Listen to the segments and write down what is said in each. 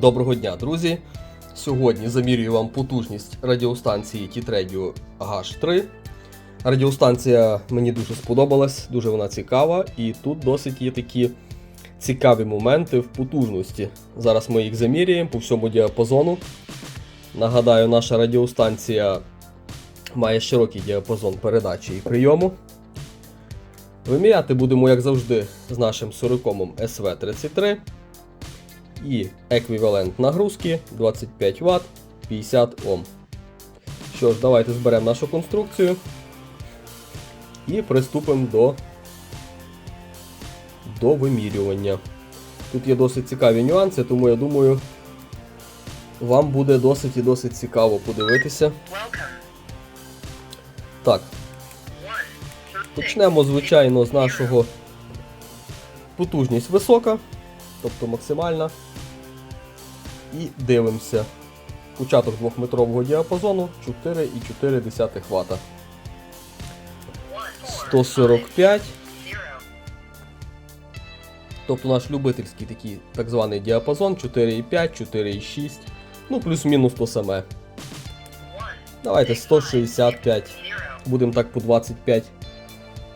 Доброго дня, друзі! Сьогодні замірюю вам потужність радіостанції T-Radio H3. Радіостанція мені дуже сподобалась, дуже вона цікава, і тут досить є такі цікаві моменти в потужності. Зараз ми їх замірюємо по всьому діапазону. Нагадаю, наша радіостанція має широкий діапазон передачі і прийому. Виміряти будемо, як завжди, з нашим 40 SV33 і еквівалент нагрузки 25 Вт 50 Ом. Що ж, давайте зберемо нашу конструкцію і приступимо до, до вимірювання. Тут є досить цікаві нюанси, тому я думаю, вам буде досить і досить цікаво подивитися. Так, почнемо, звичайно, з нашого потужність висока, тобто максимальна. І дивимося. Початок 2-метрового діапазону 4,4 Вт. 145. Тобто наш любительський такий так званий діапазон 4,5, 4,6, ну плюс-мінус то саме. Давайте 165. Будемо так по 25,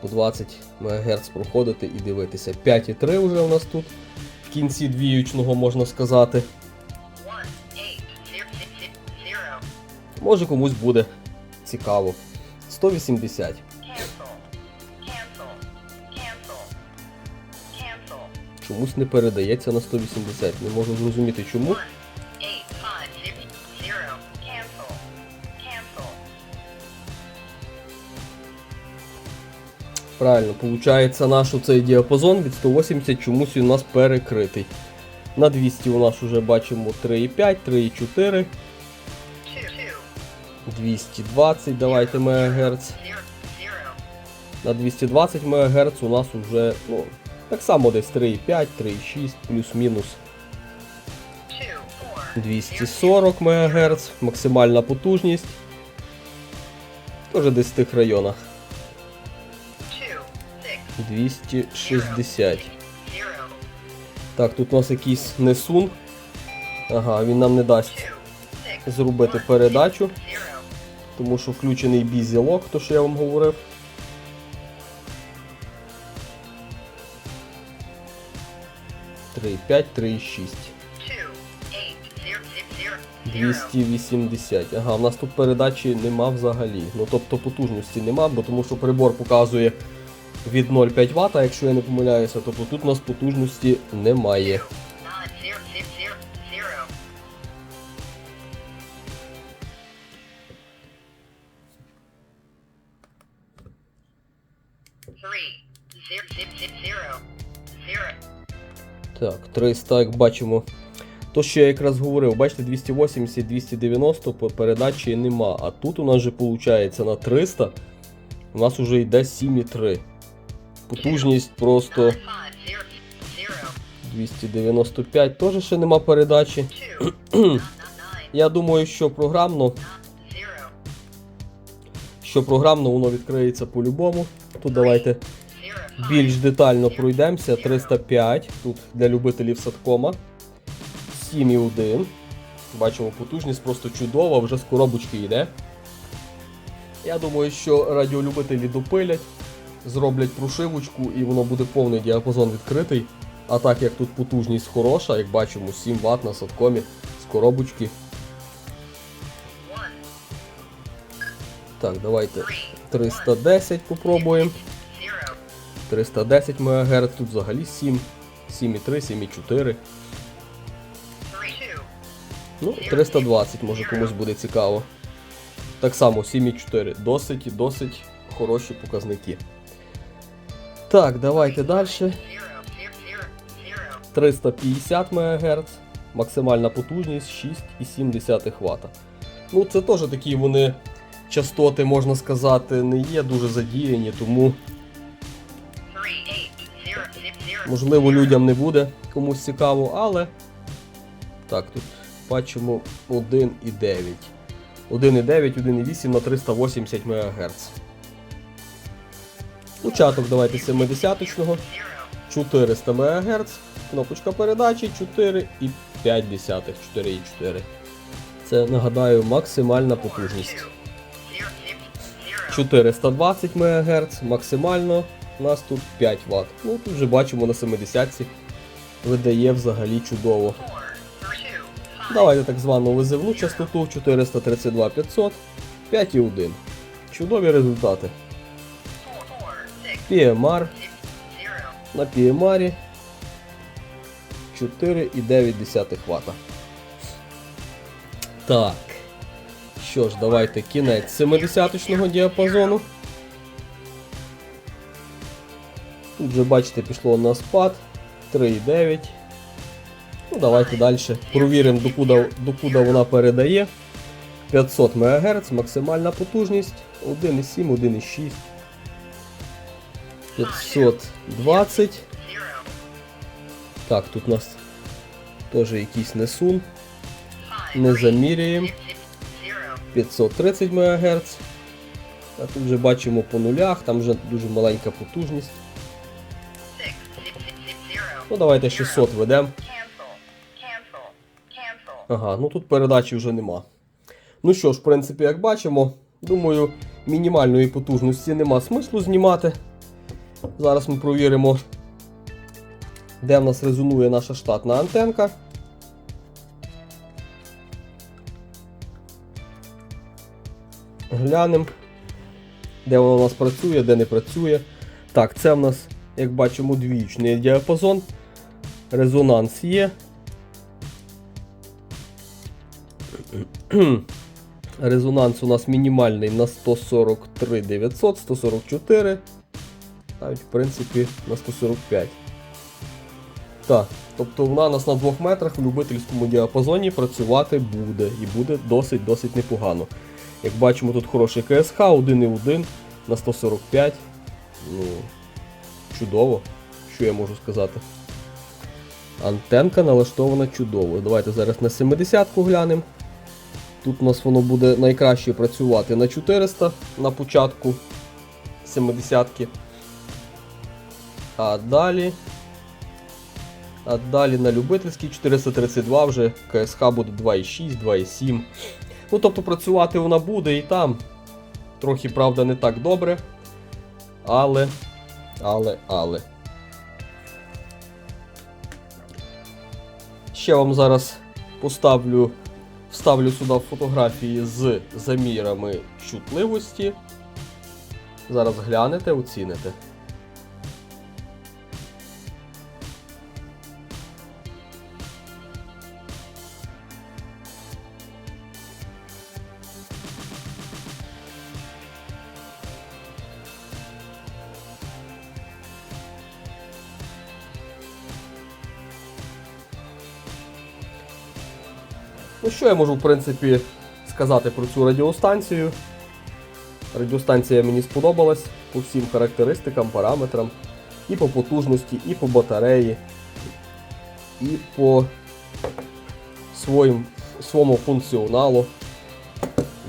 по 20 МГц проходити і дивитися. 5,3 вже у нас тут. Кінці двіючного можна сказати. Може комусь буде цікаво. 180. Чомусь не передається на 180. Не можу зрозуміти чому. Правильно, виходить, наш цей діапазон від 180 чомусь у нас перекритий. На 200 у нас вже бачимо 3,5, 3,4, 220 давайте МГц. На 220 МГц у нас вже ну, так само десь 3,5, 3,6, плюс-мінус 240 МГц, максимальна потужність. Теж десь в тих районах. 260. Так, тут у нас якийсь несун. Ага, він нам не дасть зробити передачу, тому що включений бізілок, то що я вам говорив. Три, п'ять, три, шість. 280. Ага, у нас тут передачі нема взагалі. Ну тобто потужності нема, бо тому що прибор показує від 0,5 Вт, якщо я не помиляюся, тобто тут у нас потужності немає. Так, 300, як бачимо. То, що я якраз говорив, бачите, 280-290 по передачі нема. А тут у нас вже виходить на 300. У нас вже йде 7,3. Потужність просто 295, теж ще нема передачі. Я думаю, що програмно, що програмно воно відкриється по-любому. Тут давайте більш детально пройдемося. 305, тут для любителів садкома. 7,1. Бачимо, потужність просто чудова, вже з коробочки йде. Я думаю, що радіолюбителі допилять, зроблять прошивочку і воно буде повний діапазон відкритий. А так як тут потужність хороша, як бачимо, 7 Вт на садкомі з коробочки. Так, давайте 310 попробуємо. 310 МГц, тут взагалі 7, 7,3, 7,4. Ну, 320 може комусь буде цікаво. Так само 7,4. Досить досить хороші показники. Так, давайте далі. 350 МГц, максимальна потужність 6,7 Вт. Ну, це теж такі вони частоти, можна сказати, не є дуже задіяні, тому можливо людям не буде комусь цікаво, але так, тут бачимо 1,9. 1,9, 1,8 на 380 МГц. Початок давайте 70-го. 400 МГц. Кнопочка передачі 4,5, 4,4. Це нагадаю максимальна потужність. 420 МГц, максимально у нас тут 5 Вт. Ну тут вже бачимо на 70-ці видає взагалі чудово. Давайте так звану визивну частоту 432 500, 5,1. Чудові результати. PMR на PMR 4,9 Вт. Так. Що ж, давайте кінець 70-го діапазону. Тут вже бачите, пішло на спад 3,9. Ну, давайте далі. Провіримо, докуди, докуди вона передає. 500 МГц, максимальна потужність 1,7, 1,6. 520. Так, тут у нас теж якийсь несун. Не заміряємо. 530 МГц. А тут вже бачимо по нулях, там вже дуже маленька потужність. Ну давайте 600 ведемо. Ага, ну тут передачі вже нема. Ну що ж, в принципі, як бачимо, думаю, мінімальної потужності нема смислу знімати. Зараз ми провіримо, де в нас резонує наша штатна антенка. Глянемо, де вона у нас працює, де не працює. Так, це в нас, як бачимо, двічний діапазон. Резонанс є. Резонанс у нас мінімальний на 143 900, 144. Навіть, в принципі, на 145. Так, тобто вона нас на 2 метрах в любительському діапазоні працювати буде. І буде досить-досить непогано. Як бачимо, тут хороший КСХ 1,1 на 145. Ну, чудово, що я можу сказати. Антенка налаштована чудово. Давайте зараз на 70-ку глянемо. Тут у нас воно буде найкраще працювати на 400 на початку 70-ки. А далі. А далі на любительській 432 вже КСХ буде 2,6, 2,7. Ну, тобто працювати вона буде і там. Трохи, правда, не так добре. Але, але, але. Ще вам зараз поставлю, вставлю сюди фотографії з замірами чутливості. Зараз глянете, оціните. Ну що я можу, в принципі, сказати про цю радіостанцію? Радіостанція мені сподобалась по всім характеристикам, параметрам, і по потужності, і по батареї, і по своїм, своєму функціоналу.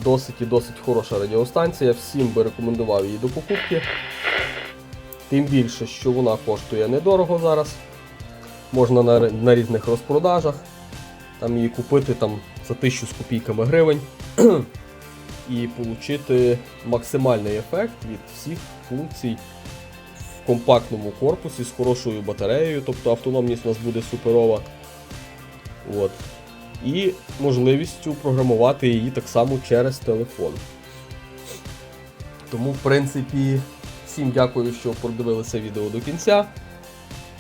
Досить і досить хороша радіостанція. Всім би рекомендував її до покупки. Тим більше, що вона коштує недорого зараз. Можна на, на різних розпродажах там її купити там за 1000 з копійками гривень і отримати максимальний ефект від всіх функцій в компактному корпусі з хорошою батареєю, тобто автономність у нас буде суперова. От. І можливістю програмувати її так само через телефон. Тому, в принципі, всім дякую, що продивилися відео до кінця.